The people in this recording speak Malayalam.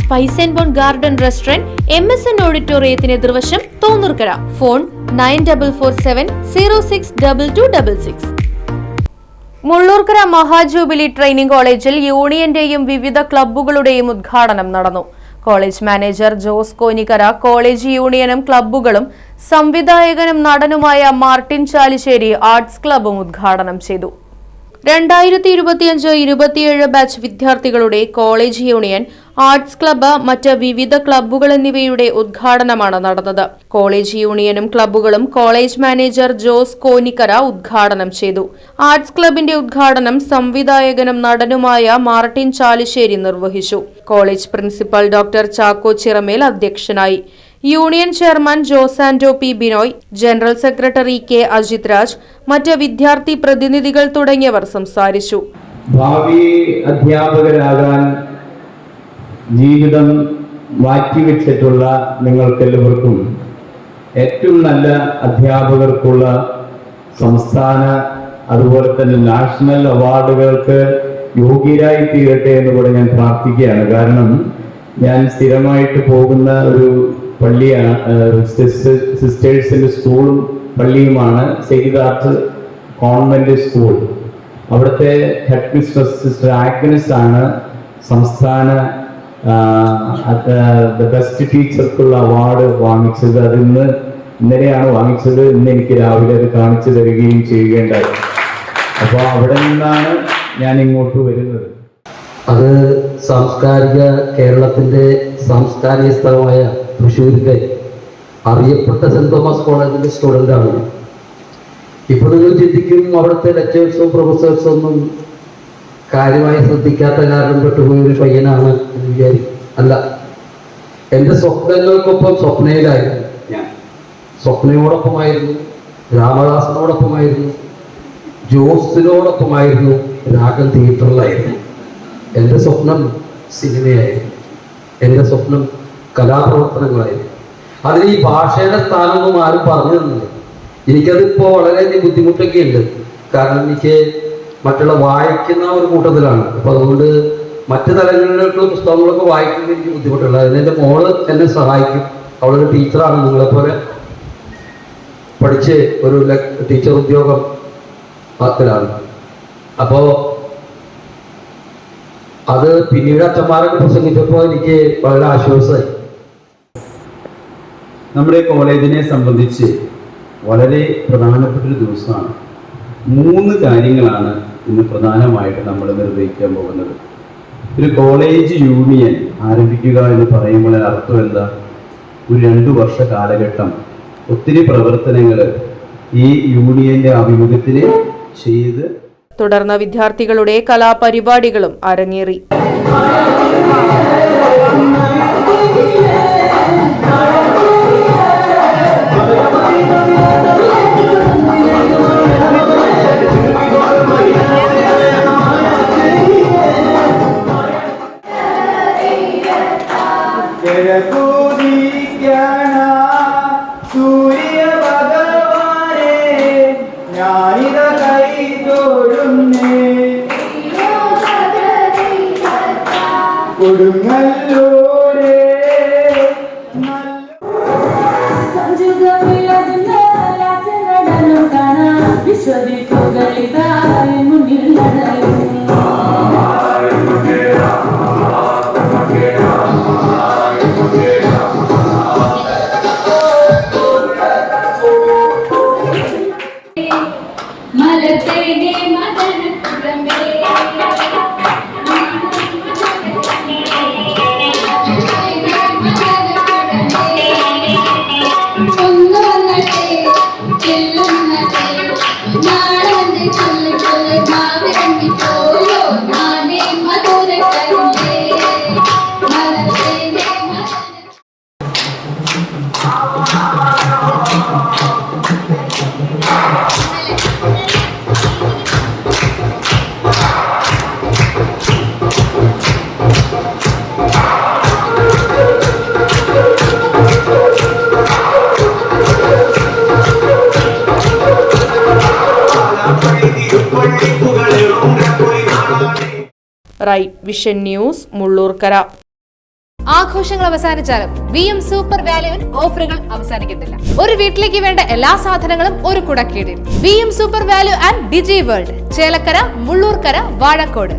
Spice and bone garden restaurant M S N ഓഡിറ്റോറിയത്തിന് എതിർവശം Thonnurkara. Phone nine double four seven zero six double two double six. Mullurkara Mahajubilee training കോളേജിൽ യൂണിയന്റെയും വിവിധ ക്ലബ്ബുകളുടെയും ഉദ്ഘാടനം നടന്നു. College manager Jose Konikkara college യൂണിയനും ക്ലബ്ബുകളും സംവിധായകനും നടനുമായ മാർട്ടിൻ ചാലിശ്ശേരി ആർട്സ് ക്ലബ്ബും ഉദ്ഘാടനം ചെയ്തു. രണ്ടായിരത്തി ഇരുപത്തിയഞ്ച് ഇരുപത്തിയേഴ് ബാച്ച് വിദ്യാർത്ഥികളുടെ കോളേജ് യൂണിയൻ ആർട്സ് ക്ലബ്ബ് മറ്റ് വിവിധ ക്ലബ്ബുകൾ എന്നിവയുടെ ഉദ്ഘാടനമാണ് നടന്നത്. കോളേജ് യൂണിയനും ക്ലബ്ബുകളും കോളേജ് മാനേജർ ജോസ് കോനിക്കര ഉദ്ഘാടനം ചെയ്തു. ആർട്സ് ക്ലബിന്റെ ഉദ്ഘാടനം സംവിധായകനും നടനുമായ മാർട്ടിൻ ചാലിശ്ശേരി നിർവഹിച്ചു. College principal doctor Chacko Chiramel അധ്യക്ഷനായി. Union chairman Josando P Binoy general secretary K Ajith Raj മറ്റ് വിദ്യാർത്ഥി പ്രതിനിധികൾ തുടങ്ങിയവർ സംസാരിച്ചു. ഭാവി അധ്യാപകരാകാൻ ജീവിതം മാറ്റിവെച്ചിട്ടുള്ള നിങ്ങൾക്കെല്ലാവർക്കും ഏറ്റവും നല്ല അധ്യാപകർക്കുള്ള സംസ്ഥാന അതുപോലെ തന്നെ നാഷണൽ അവാർഡുകൾക്ക് യോഗ്യരായി തീരട്ടെ എന്ന് കൂടെ ഞാൻ പ്രാർത്ഥിക്കുകയാണ്. കാരണം ഞാൻ സ്ഥിരമായിട്ട് പോകുന്ന ഒരു പള്ളിയാണ് സിസ്റ്റേഴ്സിന്റെ സ്കൂളും പള്ളിയുമാണ് സെയ്ദാർട്ട് കോൺവെന്റ് സ്കൂൾ. അവിടുത്തെ ഹെഡ് മിസ്ട്രസ് സിസ്റ്റർ ആഗ്നസ് ആണ് സംസ്ഥാന ബെസ്റ്റ് ടീച്ചർക്കുള്ള അവാർഡ് വാങ്ങിച്ചത് അത് ഇന്ന് ഇന്നലെയാണ് വാങ്ങിച്ചത്. ഇന്ന് എനിക്ക് രാവിലെ അത് കാണിച്ചു തരികയും ചെയ്യുകയുണ്ടായി. അപ്പോൾ അവിടെ നിന്നാണ് ഞാൻ ഇങ്ങോട്ട് വരുന്നത്. അത് സാംസ്കാരിക കേരളത്തിന്റെ സാംസ്കാരിക സ്ഥലമായ തൃശ്ശൂരിലെ അറിയപ്പെട്ട സെന്റ് തോമസ് കോളേജിന്റെ സ്റ്റുഡന്റാണ് ഇപ്പോൾ നിങ്ങൾ ചിന്തിക്കും അവിടുത്തെ ലെക്ചേഴ്സും പ്രൊഫസേഴ്സും ഒന്നും കാര്യമായി ശ്രദ്ധിക്കാത്ത കാരണം പെട്ടുപോയ ഒരു പയ്യനാണ് എന്ന് വിചാരിക്കും അല്ല. എന്റെ സ്വപ്നങ്ങൾക്കൊപ്പം സ്വപ്നയിലായിരുന്നു ഞാൻ. സ്വപ്നയോടൊപ്പമായിരുന്നു രാമദാസനോടൊപ്പമായിരുന്നു ജോസിനോടൊപ്പമായിരുന്നു രാഗം തിയേറ്ററിലായിരുന്നു. എന്റെ സ്വപ്നം സിനിമയായിരുന്നു. എന്റെ സ്വപ്നം കലാപ്രവർത്തനങ്ങളായിരുന്നു. അതിന് ഈ ഭാഷയുടെ സ്ഥാനമൊന്നും ആരും പറഞ്ഞു തന്നില്ല. എനിക്കതിപ്പോൾ വളരെയധികം ബുദ്ധിമുട്ടൊക്കെ ഉണ്ട് കാരണം എനിക്ക് മറ്റുള്ള വായിക്കുന്ന ഒരു കൂട്ടത്തിലാണ്. അപ്പോൾ അതുകൊണ്ട് മറ്റു തലങ്ങളിലേക്കുള്ള പുസ്തകങ്ങളൊക്കെ വായിക്കുന്ന എനിക്ക് ബുദ്ധിമുട്ടുള്ള അതിന് എന്റെ മോൾ എന്നെ സഹായിക്കും. അവളൊരു ടീച്ചറാണ്. നിങ്ങളെപ്പോലെ പഠിച്ച് ഒരു ടീച്ചർ ഉദ്യോഗം ത്തിലാണ്. അപ്പോൾ അത് പിന്നീട് അച്ഛന്മാരൊക്കെ പ്രസംഗിച്ചപ്പോൾ എനിക്ക് വളരെ ആശ്വാസമായി. നമ്മുടെ കോളേജിനെ സംബന്ധിച്ച് വളരെ പ്രധാനപ്പെട്ട ഒരു ദിവസമാണ്. മൂന്ന് കാര്യങ്ങളാണ് ഇന്ന് പ്രധാനമായിട്ട് നമ്മൾ നിർവഹിക്കാൻ പോകുന്നത്. ഒരു കോളേജ് യൂണിയൻ ആരംഭിക്കുക എന്ന് പറയുമ്പോൾ അർത്ഥം എന്താ? ഒരു രണ്ടു വർഷ കാലഘട്ടം ഒത്തിരി പ്രവർത്തനങ്ങൾ ഈ യൂണിയന്റെ ആഭിമുഖ്യത്തിൽ ചെയ്ത് തുടർന്ന് വിദ്യാർത്ഥികളുടെ കലാപരിപാടികളും അരങ്ങേറി. ഞാനിത കൈ തൊഴുന്നേ കൊടുങ്ങല്ലൂരേ നല്ല மலர் தேனே மலர் புறமே റൈറ്റ് വിഷൻ ന്യൂസ് മുള്ളൂർക്കര. ആഘോഷങ്ങൾ അവസാനിച്ചാലും വി എം സൂപ്പർ വാല്യുവിൽ ഓഫറുകൾ അവസാനിക്കുന്നില്ല ഒരു വീട്ടിലേക്ക് വേണ്ട എല്ലാ സാധനങ്ങളും ഒരു കുടക്കീടിൽ. V M super value and digi world Chelakkara Mullurkara Vazhakkode.